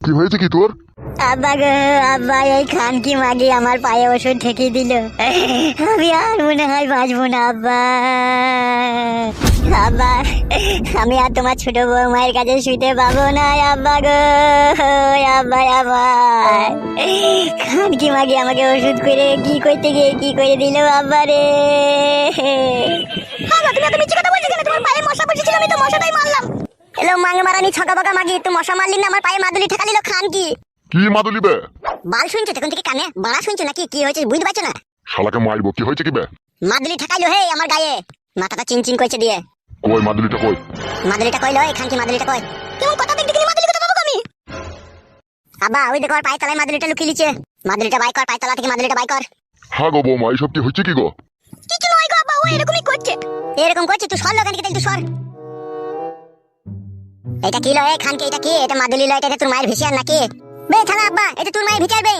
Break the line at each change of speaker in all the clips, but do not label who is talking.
কি হয়েছে কি তোর?
আব্বা গো আব্বা এই খানকি মাগি আমার পায়ে ওষুধ ঠেকিয়ে দিল। আমি আর মনে হয় বাঁচবো না আব্বা। আব্বা আমি আর তোমার ছোট বৌমায়ের কাছে শুতে পাবো না আব্বা গো আব্বা খানকি মাগি আমাকে ওষুধ করে কি করতে গিয়ে কি করে দিল আব্বা রে? আব্বা তুমি কথা বলছো কেন? তোমার পায়ে মশা বসেছিল আমি তো মশাটাই মারলাম। এলো মাঙ্গে মারানি ছকা বকা মাগি তুই মশা মারলি না আমার পায়ে মাদুলি ঠেকা দিল খান কি?
কি মাদুলি বে?
বাল শুনছো তখন থেকে কানে? বাড়া শুনছো নাকি? কি হয়েছে? বুঝতে পারছ না?
শালাকে মারবো কি হয়েছে কি বে?
মাদুলি ঠেকাইলো হে আমার গায়ে। মাথাটা চিনচিন করছে দিয়ে।
কই মাদুলিটা কই?
মাদুলিটা কইলো এখান কি মাদুলিটা কই? কেমন কথা দেখতে গেলে মাদুলি কথা পাবো আমি? আব্বা ওই দেখো আর পায়ে তলায় মাদুলিটা লুকিয়ে লিছে মাদুলিটা বাই কর পায়ে তলা থেকে মাদুলিটা বাই কর।
হ্যাঁ গো বৌমা এইসব কি হচ্ছে কি গো?
কিছু নয় গো আব্বা ও এরকমই করছে। এরকম করছে তুই সর লোকান তুই সর। এটা কি লয় খানকে এটা কি? এটা মাদুলি লয় এটা তোর মায়ের ভিসিয়ার নাকি? বে থানা আব্বা এটা তোর মায়ের ভিচার বে।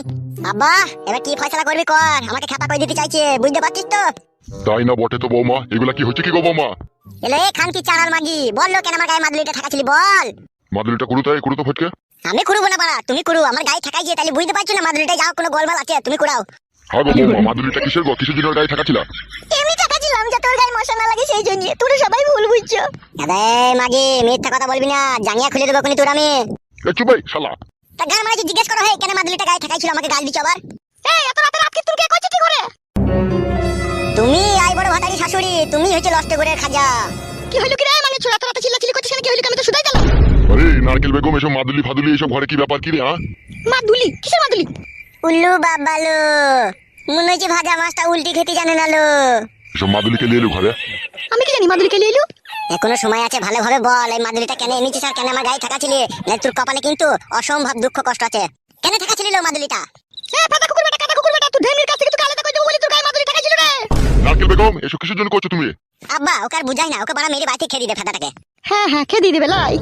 আব্বা এবার কি ফয়সালা করবি কর? আমাকে খাপা করে দিতে চাইছে বুঝতে পারছিস তো?
তাই না বটে তো বৌমা এগুলা কি হচ্ছে কি গো বৌমা?
এলো এ খানকি চালার মাগি? বলল কেন আমার গায়ে মাদুলিটা ঠাকাছিলি বল।
মাদুলিটা করু তাই করু তো ফটকে?
আমি কুড়বো না পারা তুমি কুড়ু আমার গায়ে ঠাকাই গিয়ে তাহলে বুঝতে পারছ না মাদুলিটা যাও কোনো গোলমাল আছে তুমি কুড়াও।
হ্যাঁ গো বৌমা মাদুলিটা কিসের গো? কিসের জন্য গায়ে থাকাছিল
এমনি মশা না লাগে সেই জন্য। তোরা সবাই ভুল বুঝছ। আরে মাগি মিথ্যা কথা বলবি না। জাঙ্গিয়া খুলে দেবো কোনি তোর আমি।
এ চুপ ভাই শালা?
তা গান মারাজি জিজ্ঞেস করো হে কেন মাদুলিটা গায়ে ঠাকাইছিল আমাকে গাল দিচ্ছ আবার? এই এত রাতে রাত তুমি কে করছ কি করে? তুমি আই বড় ভাতারি শাশুড়ি তুমি হচ্ছে লষ্ট করে খাজা। কি হইল কি রে? মানে ছোড়া রাতে চিল্লাচিল্লি করছিস কি হইল আমি তো শুধাই দিলাম
আরে নারকেল বেগম এসব মাদুলি ফাদুলি এসব ঘরে কি ব্যাপার কি রে হ্যাঁ?
মাদুলি? কিসের মাদুলি? উল্লু বাবালো মনে হচ্ছে ভাজা মাছটা উল্টি খেতে জানে না লো।
এসব মাদুলিকে নিয়ে এলো ঘরে?
আমি কি জানি মাদুলি কে এলো? এখনও সময় আছে ভালোভাবে বল এই মাদুলিটা কেন এনেছিস আর কেন আমার গায়ে থাকাছিলি না তোর কপালে কিন্তু অসম্ভব দুঃখ কষ্ট আছে। কেন থাকাছিলি লো মাদুলিটা? এ ফাটা কুকুর বেটা কাটা কুকুর বেটা তুই ঢেমির কাছ থেকে তুই আলাদা কই দেবো বলি তোর গায়ে মাদুলি থাকাছিল রে।
নারকেল বেগম এসব কিসের জন্য করছ তুমি?
আব্বা ওকে আর বুঝাই না ওকে বাড়া মেরে বাড়িতে খেয়ে দিবে ফাটাটাকে
হ্যাঁ হ্যাঁ খেয়ে দিয়ে দেবে লাই।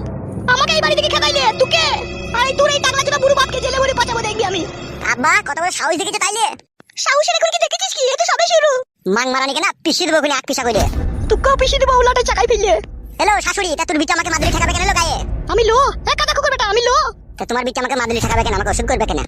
আমাকে এই বাড়ি থেকে খেদাইলে তুকে? আর তোর এই টাকলা চোদা বুড়ো বাপকে জেলে ভরে পচাবো দেখবি আমি।
আব্বা কত বড় সাহস দেখেছে তাইলে?
সাহসের এখন কি শুরু
মাং মারানি কেনা পিষি দেবো এক পিসা করে
তুকেও পিছিয়ে দেবো উলাটে চাকাই ফেললে।
হ্যালো শাশুড়ি তা তোর বিটা আমাকে মাদুলি ঠেকাবে কেন গায়ে?
আমি লো এ কুকুর বেটা আমি লো।
তা তোমার বিটা আমাকে মাদুলি ঠেকাবে কেন? আমাকে ওষুধ করবে কেন?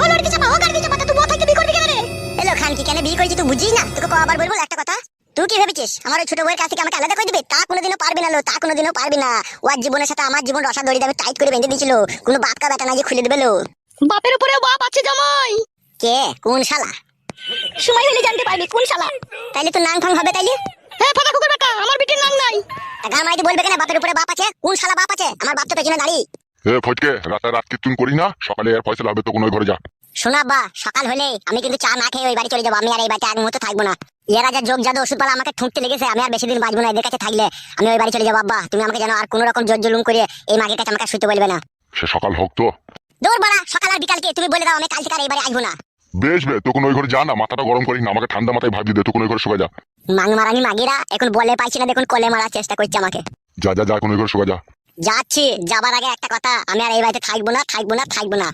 ও লড়কি চাপা? ও গাড়ি চাপা তুই বিয়ে করবি কেন রে?
হ্যালো খান কি কেন করেছি তুই বুঝিস না? তোকে কবার বলব একটা কথা? তুই কি ভেবেছিস? আমার ছোট বউয়ের কাছ থেকে আমাকে আলাদা করে দিবে? তা কোনোদিনও পারবি না লো তা কোনোদিনও পারবি না। ওর জীবনের সাথে আমার জীবন রসা দড়ি দেবে টাইট করে বেঁধে দিয়েছিল। কোনো বাপকা বেটা না যে খুলে দেবে লো।
বাপের উপরে বাপ আছে জামাই।
কে? কোন শালা?
সময় হলে জানতে পারবি কোন শালা?
তাইলে তো নাং ফাং হবে তাইলে?
হে ফাটা কুকুর বেটা আমার বিটির নাম নাই।
তা গান মাইতে বলবে কেন বাপের উপরে বাপ আছে? কোন শালা বাপ আছে? আমার বাপ তো পেছনে দাঁড়িয়ে।
এ ফটকে রাতে রাত কীর্তন করিস না? সকালে এর ফয়সলা হবে তো কোনো ঘরে যা।
শোনা বা সকাল হলে আমি কিন্তু চা না খেয়ে ওই বাড়ি চলে যাব। আমি আর এই বাড়িতে এক মুহূর্ত থাকব না। এরা যা যোগ জাদু ওষুধ পালা আমাকে ঠুকতে লেগেছে আমি আর বেশি দিন বাঁচবো না এদের কাছে থাকলে। আমি ওই বাড়ি চলে যাব আব্বা। তুমি আমাকে যেন আর কোনো রকম জোর জুলুম করে এই মাগের কাছে আমাকে শুতে বলবে না।
সে সকাল হোক তো।
দৌড় বাড়া সকাল আর বিকালকে তুমি বলে দাও আমি কাল থেকে আর এই বাড়ি আসব না।
বেশ বে তখন কোনো ওই ঘরে যা না মাথাটা গরম করি না আমাকে ঠান্ডা মাথায় ভাবি দে তখন ওই ঘরে শোয়া যা।
মাং মারানি মাগিরা এখন বলে পাইছি না দেখুন কোলে মারার চেষ্টা করছে আমাকে।
যা যা যা এখন ওই ঘরে শোয়া যা।
যাচ্ছি যাবার আগে একটা কথা আমি আর এই বাড়িতে থাকব না থাকব না থাকব না।